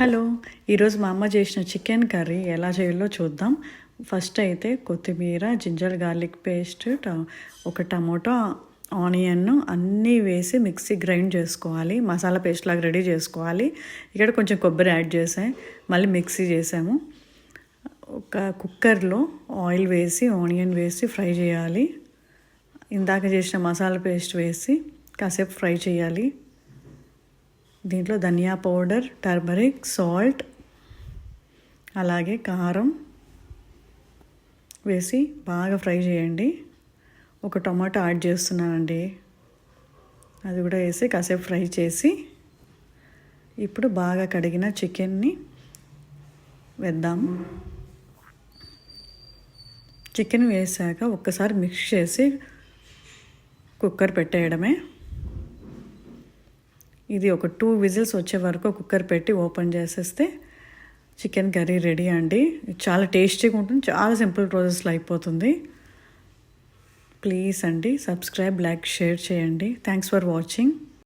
Hello. ఈరోజు మా అమ్మ చేసిన చికెన్ కర్రీ ఎలా చేయాలో చూద్దాం. ఫస్ట్ అయితే కొత్తిమీర జింజర్ గార్లిక్ పేస్ట్ ట- ఒక టమోటో ఆనియన్ అన్నీ వేసి మిక్సీ గ్రైండ్ చేసుకోవాలి. మసాలా పేస్ట్ లాగా రెడీ చేసుకోవాలి. ఇక్కడ కొంచెం కొబ్బరి యాడ్ చేసాం మళ్ళీ మిక్సీ చేసాము ఒక కుక్కర్లో ఆయిల్ వేసి ఆనియన్ వేసి ఫ్రై చేయాలి. ఇందాక చేసిన మసాలా పేస్ట్ వేసి కాసేపు ఫ్రై చేయాలి. దీంట్లో ధనియా పౌడర్ టర్మరిక్ సాల్ట్ అలాగే కారం వేసి బాగా ఫ్రై చేయండి. ఒక టమాటో యాడ్ చేస్తున్నానండి. అది కూడా వేసి కాసేపు ఫ్రై చేసి ఇప్పుడు బాగా కడిగిన చికెన్ని వేద్దాము చికెన్ వేసాక ఒక్కసారి మిక్స్ చేసి కుక్కర్ పెట్టేయడమే. ఇది ఒక టూ విజిల్స్ వచ్చే వరకు కుక్కర్ పెట్టి ఓపెన్ చేసేస్తే చికెన్ కర్రీ రెడీ అండి. చాలా టేస్టీగా ఉంటుంది. చాలా సింపుల్ ప్రాసెస్లో అయిపోతుంది. ప్లీజ్ అండి సబ్స్క్రైబ్ లైక్ షేర్ చేయండి. Thanks for watching